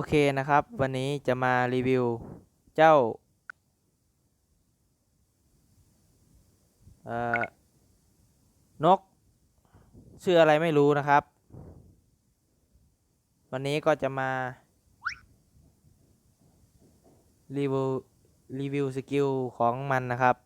โอเคนะครับ วันนี้จะมารีวิวเจ้า เอ่อ นก ชื่ออะไรไม่รู้นะครับ วันนี้ก็จะมา รีวิว รีวิวสกิลของมันนะครับ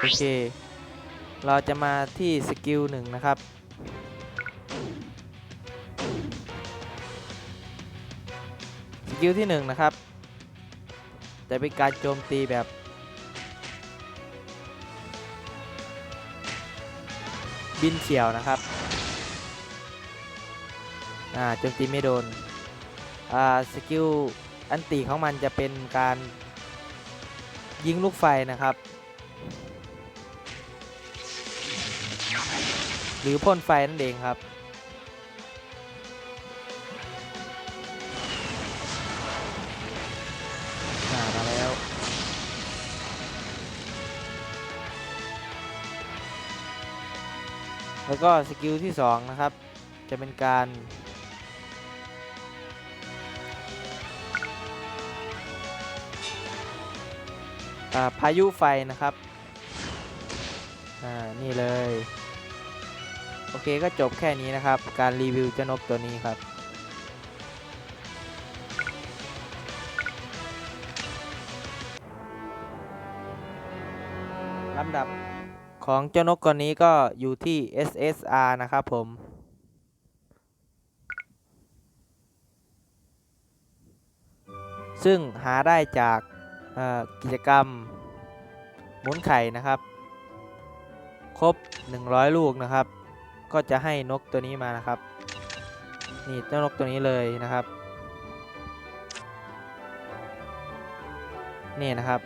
โอเค เราจะมาที่สกิลหนึ่งนะครับ สกิลที่หนึ่งนะครับ จะเป็นการโจมตีแบบบินเฉียวนะครับ อ่าโจมตีไม่โดน อ่า สกิล อันติของมันจะเป็นการยิงลูกไฟนะครับ หรือพ่นไฟนั่นเองครับอ่ามาแล้ว แล้วก็สกิลที่ 2 นะครับ จะเป็นการพายุไฟนะครับ อ่า นี่เลย โอเคก็จบแค่นี้นะครับ การรีวิวเจ้านกตัวนี้ครับลำดับของเจ้านกตัวนี้ก็อยู่ที่ SSR นะครับผมซึ่งหาได้จากกิจกรรมหมุนไข่นะครับ ครบ 100 ลูกนะครับ ก็จะให้นกตัวนี้มานะครับ นี่เจ้านกตัวนี้เลยนะครับ นี่นะครับ